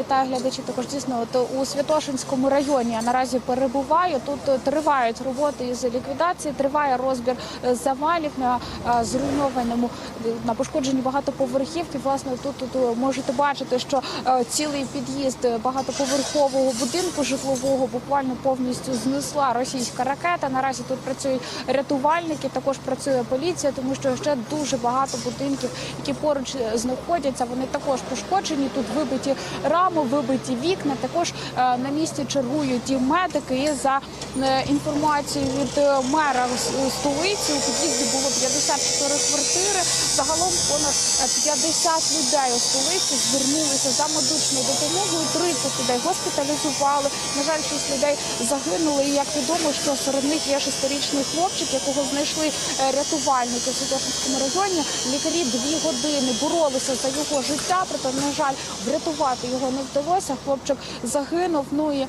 вітаю глядачів. Також дійсно от у Святошинському районі я наразі перебуваю. Тут е, тривають роботи із ліквідації, триває розбір е, завалів на е, зруйнованому на пошкодженні багатоповерхівки. Власне, тут, тут можете бачити, що цілий під'їзд багатоповерхового будинку житлового буквально повністю знесла російська ракета. Наразі тут працюють рятувальники, також працює поліція, тому що ще дуже багато будинків, які поруч знаходяться. Вони також пошкоджені. Тут вибиті рами, вибиті вікна. Також е, на місці чергують і медики. І за е, інформацією від е, мера столиці у під'їзді було 54 квартири. Загалом понад е, 50 людей у столиці звернулися за медичною допомогою. 30 людей госпіталізували. На жаль, 6 людей загинули. І як відомо, що серед них є шестирічний хлопчик, якого знайшли рятувальники в Святошинському районі. Лікарі дві години боролися за його життя, проте, на жаль, врятувати його не вдалося. Хлопчик загинув. Ну і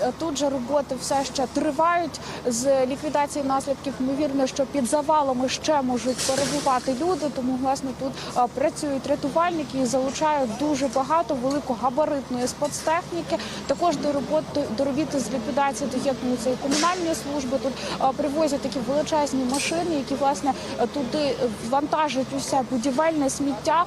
е, тут же роботи все ще тривають з ліквідації наслідків. Ймовірно, що під завалами ще можуть перебувати люди. Тому власне тут е, працюють рятувальники і залучають дуже багато великогабаритної спецтехніки. Також до роботи до робіт з ліквідації доєднуються і комунальні служби. Тут е, привозять такі величезні машини, які власне туди вантажать усе будівельне сміття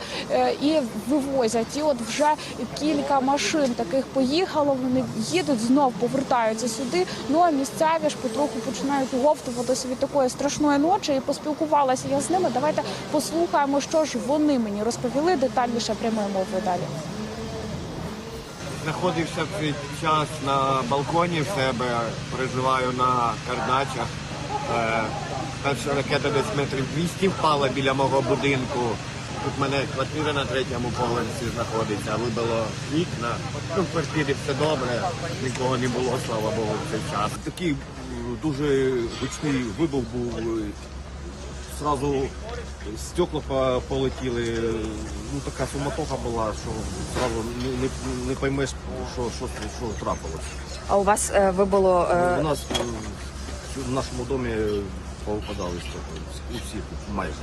і вивозять. І от вже кілька машин таких поїхало. Вони їдуть знов повертаються сюди. Ну а місцеві ж потроху починають оговтуватися від такої страшної ночі. І поспілкувалася я з ними. Давайте послухаємо, що ж вони мені розповіли детальніше прямою мовою далі. Знаходився в цей час на балконі в себе, проживаю на Кардачах. Е, Перша ракета десь метрів 200 впала біля мого будинку. Тут в мене квартира на третьому поверсі знаходиться, вибило вікна. Ну, в квартирі все добре, нікого не було, слава Богу, в цей час. Такий дуже гучний вибух був. е, Зразу стекла полетіли. Ну така суматоха була, що зразу не, не, не поймеш, що, що, що трапилось. А у вас е, ви було е, У нас е, в нашому домі повипадали стекла. У всіх майже.